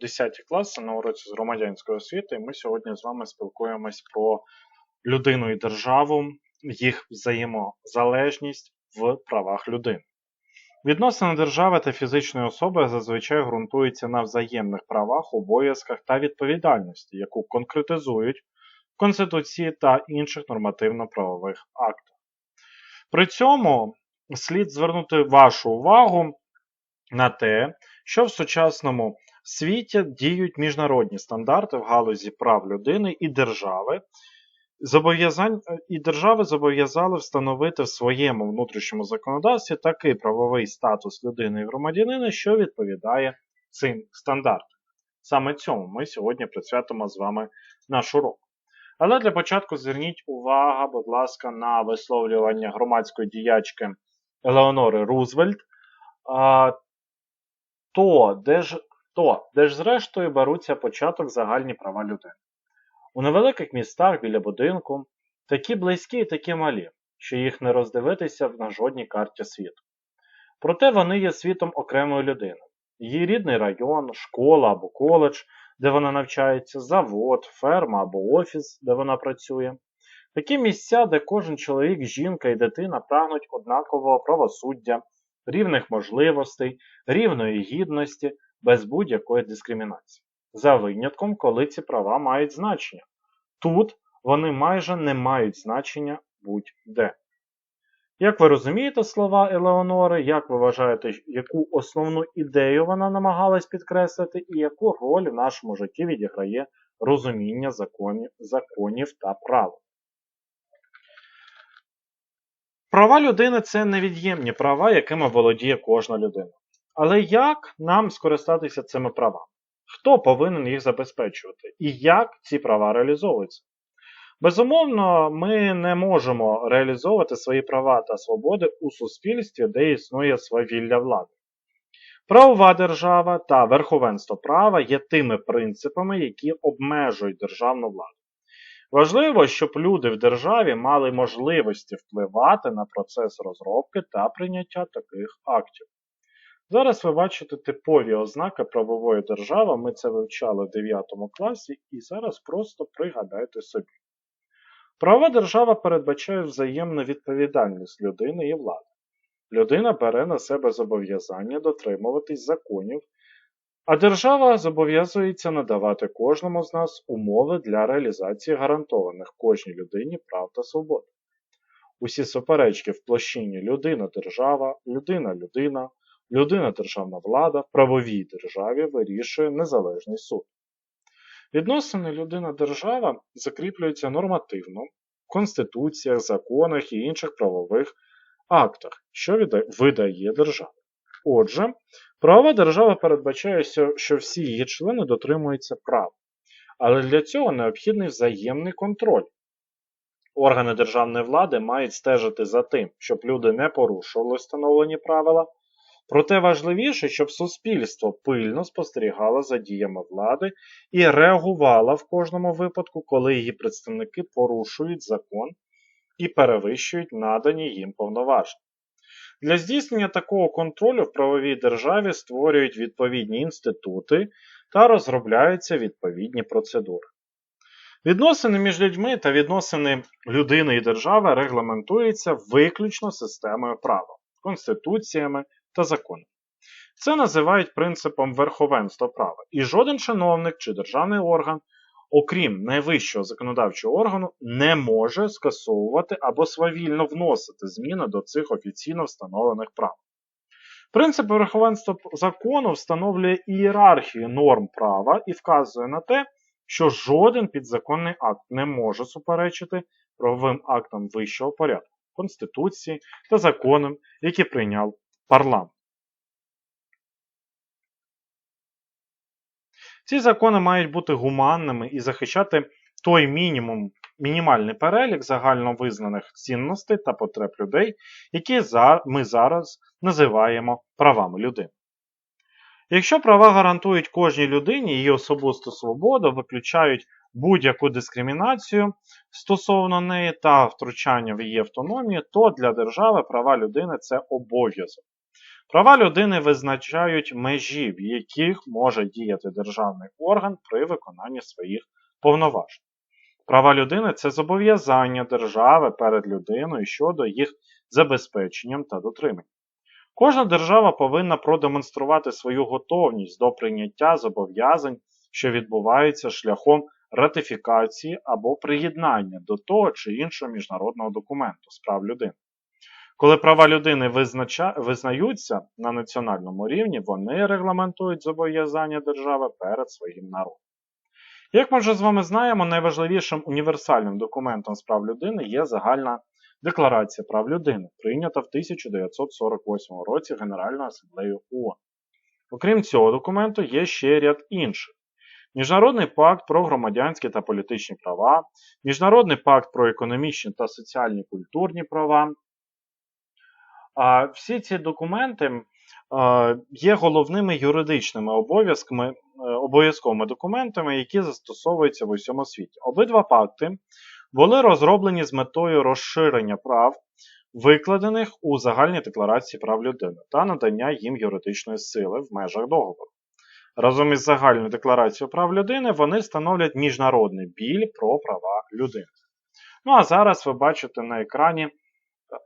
10 класи на уроці з громадянської освіти, і ми сьогодні з вами спілкуємось про людину і державу, їх взаємозалежність в правах людини. Відносини держави та фізичної особи зазвичай ґрунтуються на взаємних правах, обов'язках та відповідальності, яку конкретизують в Конституції та інших нормативно-правових актах. При цьому слід звернути вашу увагу на те, що в сучасному світі діють міжнародні стандарти в галузі прав людини і держави. Зобов'язань і держави зобов'язали встановити в своєму внутрішньому законодавстві такий правовий статус людини і громадянина, що відповідає цим стандартам. Саме цьому ми сьогодні присвятимо з вами наш урок. Але для початку зверніть увагу, будь ласка, на висловлювання громадської діячки Елеонори Рузвельт. То, де ж, то, де ж зрештою беруться початок загальні права людини. У невеликих містах біля будинку такі близькі і такі малі, що їх не роздивитися на жодній карті світу. Проте вони є світом окремої людини. Її рідний район, школа або коледж, де вона навчається, завод, ферма або офіс, де вона працює. Такі місця, де кожен чоловік, жінка і дитина прагнуть однакового правосуддя, рівних можливостей, рівної гідності, без будь-якої дискримінації. За винятком, коли ці права мають значення. Тут вони майже не мають значення будь-де. Як ви розумієте слова Елеонори, як ви вважаєте, яку основну ідею вона намагалась підкреслити, і яку роль в нашому житті відіграє розуміння законів, законів та права? Права людини це невід'ємні права, якими володіє кожна людина. Але як нам скористатися цими правами? Хто повинен їх забезпечувати? І як ці права реалізовуються? Безумовно, ми не можемо реалізовувати свої права та свободи у суспільстві, де існує свавілля влади. Правова держава та верховенство права є тими принципами, які обмежують державну владу. Важливо, щоб люди в державі мали можливості впливати на процес розробки та прийняття таких актів. Зараз ви бачите типові ознаки правової держави, ми це вивчали в 9 класі, і зараз просто пригадайте собі. Правова держава передбачає взаємну відповідальність людини і влади. Людина бере на себе зобов'язання дотримуватись законів а держава зобов'язується надавати кожному з нас умови для реалізації гарантованих кожній людині прав та свобод. Усі суперечки в площині людина-держава, людина-людина, людина-державна влада правовій державі вирішує незалежний суд. Відносини людина-держава закріплюються нормативно в конституціях, законах і інших правових актах, що видає держава. Отже, правова держава передбачає, що всі її члени дотримуються прав. Але для цього необхідний взаємний контроль. Органи державної влади мають стежити за тим, щоб люди не порушували встановлені правила. Проте важливіше, щоб суспільство пильно спостерігало за діями влади і реагувало в кожному випадку, коли її представники порушують закон і перевищують надані їм повноваження. Для здійснення такого контролю в правовій державі створюють відповідні інститути та розробляються відповідні процедури. Відносини між людьми та відносини людини і держави регламентуються виключно системою права, конституціями та законами. Це називають принципом верховенства права, і жоден чиновник чи державний орган окрім найвищого законодавчого органу, не може скасовувати або свавільно вносити зміни до цих офіційно встановлених прав. Принцип верховенства закону встановлює ієрархію норм права і вказує на те, що жоден підзаконний акт не може суперечити правовим актам вищого порядку, Конституції та законам, які прийняв парламент. Ці закони мають бути гуманними і захищати той мінімум, мінімальний перелік загальновизнаних цінностей та потреб людей, які ми зараз називаємо правами людини. Якщо права гарантують кожній людині її особисту свободу, виключають будь-яку дискримінацію стосовно неї та втручання в її автономію, то для держави права людини це обов'язок. Права людини визначають межі, в яких може діяти державний орган при виконанні своїх повноважень. Права людини це зобов'язання держави перед людиною щодо їх забезпеченням та дотримання. Кожна держава повинна продемонструвати свою готовність до прийняття зобов'язань, що відбуваються шляхом ратифікації або приєднання до того чи іншого міжнародного документу з прав людини. Коли права людини визнача... визнаються на національному рівні, вони регламентують зобов'язання держави перед своїм народом. Як ми вже з вами знаємо, найважливішим універсальним документом з прав людини є загальна Декларація прав людини, прийнята в 1948 році Генеральною асамблеєю ООН. Окрім цього документу, є ще ряд інших. Міжнародний пакт про громадянські та політичні права, Міжнародний пакт про економічні та соціальні культурні права. А Всі ці документи є головними юридичними обов'язками, е, обов'язковими документами, які застосовуються в усьому світі. Обидва пакти були розроблені з метою розширення прав, викладених у Загальній декларації прав людини та надання їм юридичної сили в межах договору. Разом із Загальною декларацією прав людини вони становлять міжнародний біль про права людини. Ну а зараз ви бачите на екрані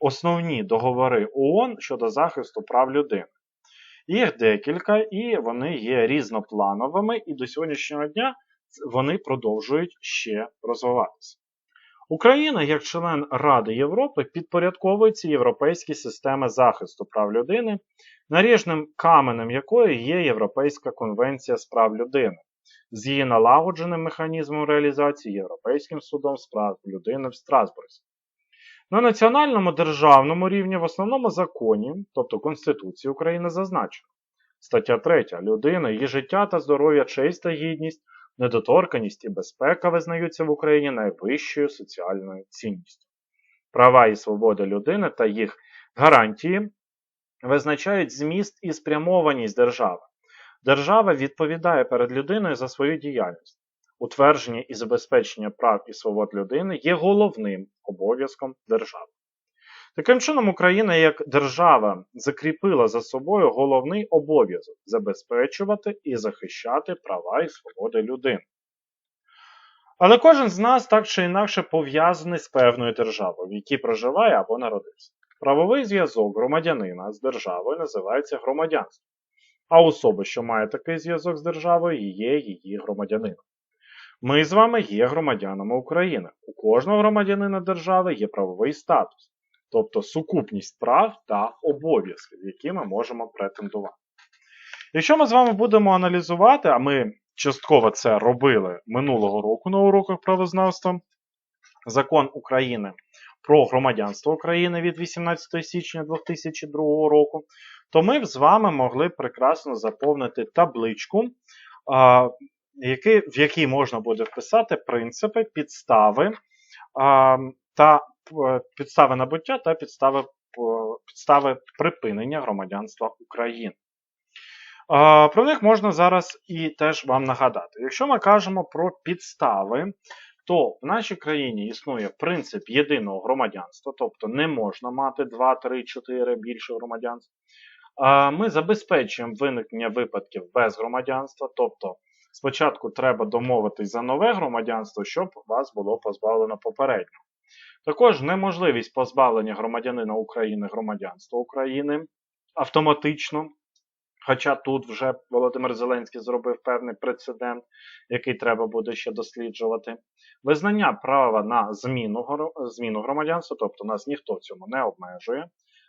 основні договори ООН щодо захисту прав людини. Їх декілька, і вони є різноплановими, і до сьогоднішнього дня вони продовжують ще розвиватися. Україна, як член Ради Європи, підпорядковується європейській системи захисту прав людини, наріжним каменем якої є Європейська конвенція з прав людини, з її налагодженим механізмом реалізації Європейським судом з прав людини в Страсбурзі. На національному державному рівні в основному законі, тобто Конституції України, зазначено. Стаття 3. Людина, її життя та здоров'я, честь та гідність недоторканість і безпека визнаються в Україні найвищою соціальною цінністю. Права і свободи людини та їх гарантії визначають зміст і спрямованість держави. Держава відповідає перед людиною за свою діяльність. Утвердження і забезпечення прав і свобод людини є головним обов'язком держави. Таким чином, Україна як держава закріпила за собою головний обов'язок забезпечувати і захищати права і свободи людини. Але кожен з нас так чи інакше пов'язаний з певною державою, в якій проживає або народився. Правовий зв'язок громадянина з державою називається громадянством, а особа, що має такий зв'язок з державою, є її громадянином. Ми з вами є громадянами України. У кожного громадянина держави є правовий статус тобто сукупність прав та обов'язків, які ми можемо претендувати. Якщо ми з вами будемо аналізувати, а ми частково це робили минулого року на уроках правознавства, закон України про громадянство України від 18 січня 2002 року, то ми з вами могли прекрасно заповнити табличку, в якій можна буде вписати принципи, підстави та Е, підстави набуття та підстави е, підстави припинення громадянства України. Про них можна зараз і теж вам нагадати. Якщо ми кажемо про підстави, то в нашій країні існує принцип єдиного громадянства, тобто не можна мати 2, 3, 4 більше громадянств. Ми забезпечуємо виникнення випадків без громадянства, тобто спочатку треба домовитись за нове громадянство, щоб вас було позбавлено попереднього. Також неможливість позбавлення громадянина України громадянства України автоматично. Хоча тут вже Володимир Зеленський зробив певний прецедент, який треба буде ще досліджувати. Визнання права на зміну зміну громадянства, тобто нас ніхто цьому не обмежує.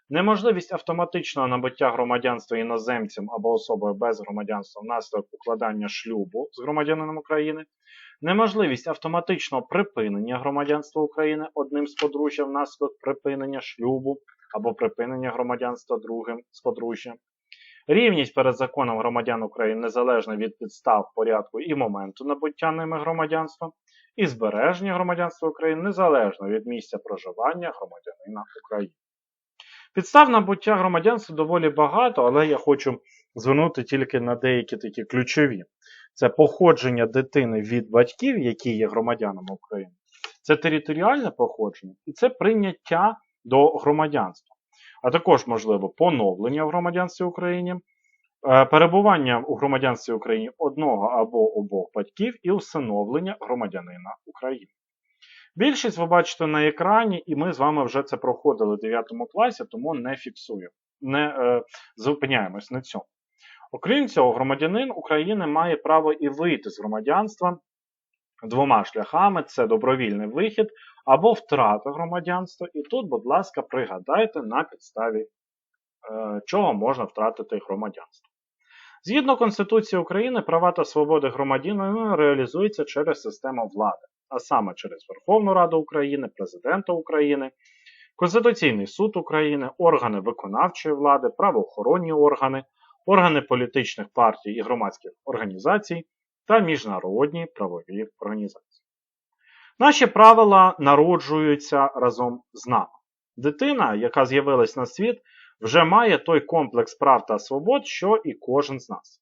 Неможливість автоматичного набуття громадянства іноземцям або особою без громадянства внаслідок укладання шлюбу з громадянином України, неможливість автоматичного припинення громадянства України одним з подружжя внаслідок припинення шлюбу або припинення громадянства другим з подружжя, рівність перед законом громадян України незалежно від підстав, порядку і моменту набуття ними громадянства, і збереження громадянства України незалежно від місця проживання громадянина України. Підстав набуття громадянства доволі багато, але я хочу звернути тільки на деякі такі ключові. Це походження дитини від батьків, які є громадянами України. Це територіальне походження і це прийняття до громадянства. а також можливо поновлення в громадянстві України, е, перебування у громадянстві України одного або обох батьків і усиновлення громадянина України. Більшість ви бачите на екрані, і ми з вами вже це проходили в 9 класі, тому не фіксуємо, не е, зупиняємось на цьому. Окрім цього, громадянин України має право і вийти з громадянства двома шляхами: це добровільний вихід або втрата громадянства. І тут, будь ласка, пригадайте на підставі е, чого можна втратити громадянство. Згідно Конституції України, права та свободи громадянина реалізуються через систему влади, а саме через Верховну Раду України, Президента України, Конституційний суд України, органи виконавчої влади, правоохоронні органи, органи політичних партій і громадських організацій та міжнародні правові організації. Наші правила народжуються разом з нами. Дитина, яка з'явилась на світ, вже має той комплекс прав та свобод, що і кожен з нас.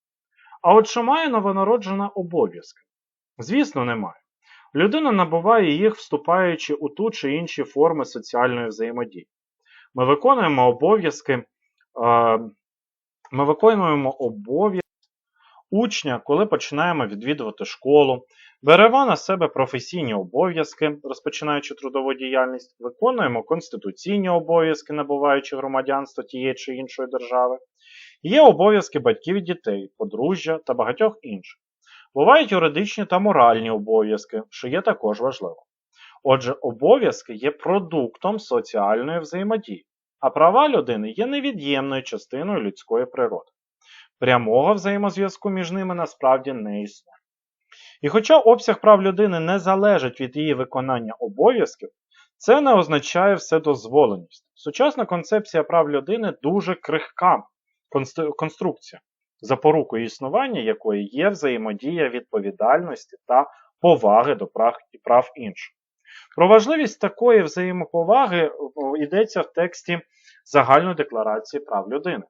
А от чи має новонароджена обов'язки? Звісно, немає. Людина набуває їх, вступаючи у ту чи інші форми соціальної взаємодії. Ми виконуємо обов'язки, ми виконуємо обов'язки учня, коли починаємо відвідувати школу, беремо на себе професійні обов'язки, розпочинаючи трудову діяльність, виконуємо конституційні обов'язки, набуваючи громадянство тієї чи іншої держави. Є обов'язки батьків і дітей, подружжя та багатьох інших. Бувають юридичні та моральні обов'язки, що є також важливо. Отже, обов'язки є продуктом соціальної взаємодії, а права людини є невід'ємною частиною людської природи. Прямого взаємозв'язку між ними насправді не існує. І хоча обсяг прав людини не залежить від її виконання обов'язків, це не означає вседозволеність. Сучасна концепція прав людини дуже крихка конструкція, запорукою існування якої є взаємодія відповідальності та поваги до прав прав інших. Про важливість такої взаємоповаги йдеться в тексті Загальної декларації прав людини.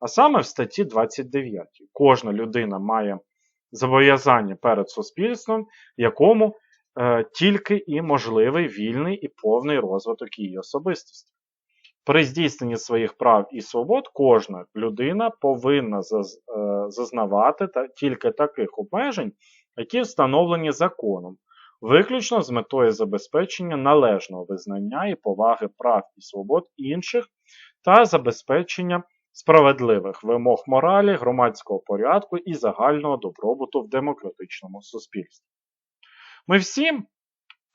А саме в статті 29 кожна людина має зобов'язання перед суспільством, якому е, тільки і можливий вільний і повний розвиток її особистості. При здійсненні своїх прав і свобод кожна людина повинна е, зазнавати тільки таких обмежень, які встановлені законом, виключно з метою забезпечення належного визнання і поваги прав і свобод інших та забезпечення справедливих вимог моралі, громадського порядку і загального добробуту в демократичному суспільстві. Ми всі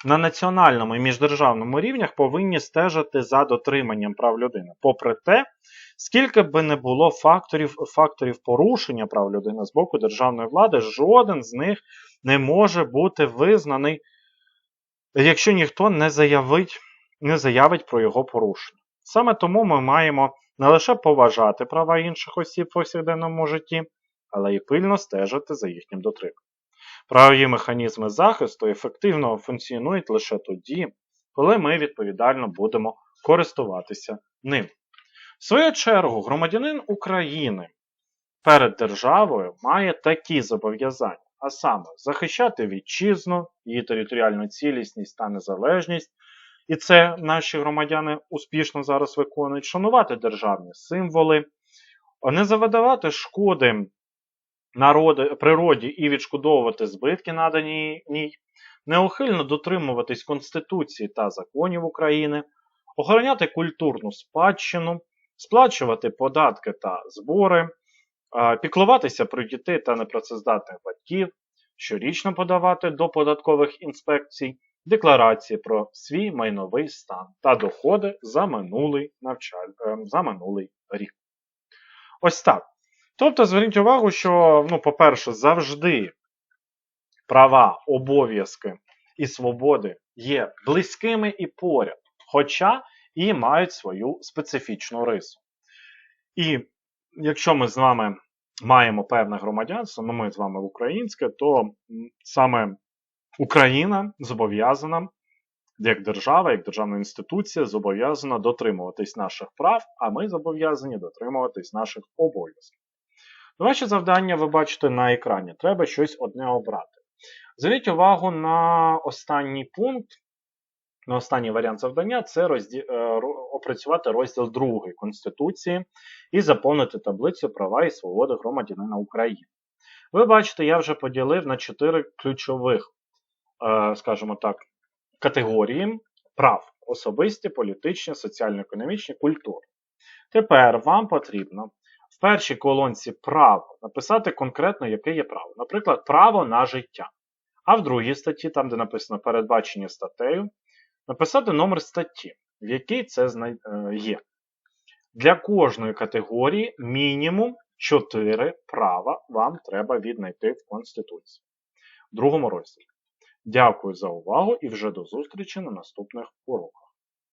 на національному і міждержавному рівнях повинні стежити за дотриманням прав людини. Попри те, скільки би не було факторів факторів порушення прав людини з боку державної влади, жоден з них не може бути визнаний, якщо ніхто не заявить, не заявить про його порушення. Саме тому ми маємо не лише поважати права інших осіб в повсякденному житті, але й пильно стежити за їхнім дотриманням. Правові механізми захисту ефективно функціонують лише тоді, коли ми відповідально будемо користуватися ним. В свою чергу, громадянин України перед державою має такі зобов'язання, а саме захищати вітчизну, її територіальну цілісність та незалежність, і це наші громадяни успішно зараз виконують, шанувати державні символи, не завидавати шкоди народи, природі і відшкодовувати збитки, надані ній, неухильно дотримуватись Конституції та законів України, охороняти культурну спадщину, сплачувати податки та збори, піклуватися про дітей та непрацездатних батьків, щорічно подавати до податкових інспекцій декларації про свій майновий стан та доходи за минулий навчаль... Е, за минулий рік. Ось так. Тобто, зверніть увагу, що, ну, по-перше, завжди права, обов'язки і свободи є близькими і поряд, хоча і мають свою специфічну рису. І якщо ми з вами маємо певне громадянство, ну ми з вами українське, то саме Україна зобов'язана, як держава, як державна інституція, зобов'язана дотримуватись наших прав, а ми зобов'язані дотримуватись наших обов'язків. Ваше завдання ви бачите на екрані. Треба щось одне обрати. Зверніть увагу на останній пункт, на останній варіант завдання це розді... е, опрацювати розділ 2 Конституції і заповнити таблицю права і свободи громадянина України. Ви бачите, я вже поділив на чотири ключових, е, скажімо так, категорії прав: особисті, політичні, соціально-економічні, культурні. Тепер вам потрібно в першій колонці право написати конкретно, яке є право. Наприклад, право на життя. А в другій статті, там, де написано передбачення статтею, написати номер статті, в якій це е, є. Для кожної категорії мінімум 4 права вам треба віднайти в Конституції. В другому розділі. Дякую за увагу і вже до зустрічі на наступних уроках.